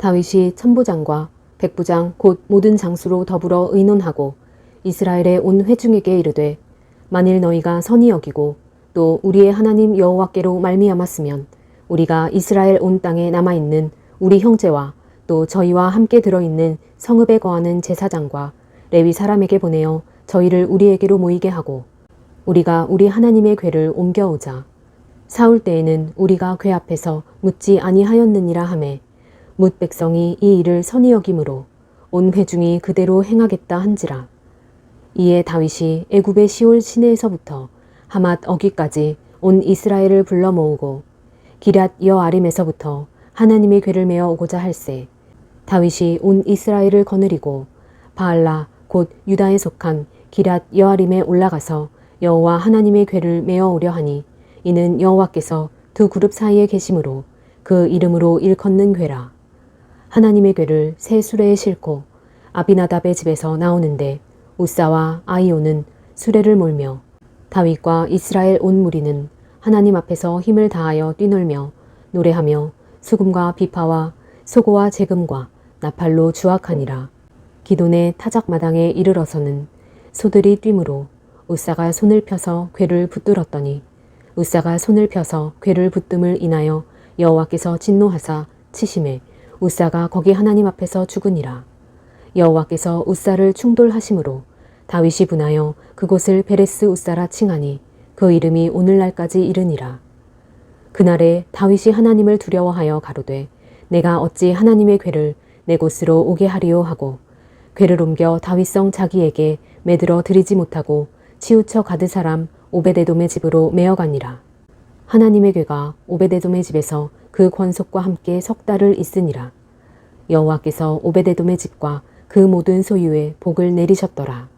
다윗이 천부장과 백부장 곧 모든 장수로 더불어 의논하고 이스라엘의 온 회중에게 이르되 만일 너희가 선히 여기고 또 우리의 하나님 여호와께로 말미암았으면 우리가 이스라엘 온 땅에 남아 있는 우리 형제와 또 저희와 함께 들어 있는 성읍에 거하는 제사장과 레위 사람에게 보내어 저희를 우리에게로 모이게 하고 우리가 우리 하나님의 궤를 옮겨오자. 사울 때에는 우리가 궤 앞에서 묻지 아니하였느니라 하매 묻 백성이 이 일을 선히 여김으로 온 회중이 그대로 행하겠다 한지라. 이에 다윗이 애굽의 시올 시내에서부터 하맛 어기까지 온 이스라엘을 불러 모으고 기랏 여아림에서부터 하나님의 궤를 메어 오고자 할세. 다윗이 온 이스라엘을 거느리고 바알라 곧 유다에 속한 기랏 여아림에 올라가서 여호와 하나님의 궤를 메어 오려 하니 이는 여호와께서 두 그룹 사이에 계심으로 그 이름으로 일컫는 궤라 하나님의 궤를 새 수레에 싣고 아비나답의 집에서 나오는데 우사와 아이오는 수레를 몰며 다윗과 이스라엘 온 무리는 하나님 앞에서 힘을 다하여 뛰놀며 노래하며 수금과 비파와 소고와 재금과 나팔로 주악하니라. 기돈의 타작마당에 이르러서는 소들이 뛰므로 우사가 손을 펴서 궤를 붙들었더니 우사가 손을 펴서 궤를 붙듦을 인하여 여호와께서 진노하사 치심에 우사가 거기 하나님 앞에서 죽으니라. 여호와께서 우사를 충돌하심으로 다윗이 분하여 그곳을 베레스 우사라 칭하니 그 이름이 오늘날까지 이르니라. 그날에 다윗이 하나님을 두려워하여 가로되 내가 어찌 하나님의 궤를 내 곳으로 오게 하리요 하고 궤를 옮겨 다윗성 자기에게 매들어 드리지 못하고 치우쳐 가드 사람 오베데돔의 집으로 메어가니라. 하나님의 궤가 오베데돔의 집에서 그 권속과 함께 석 달을 있으니라. 여호와께서 오베데돔의 집과 그 모든 소유에 복을 내리셨더라.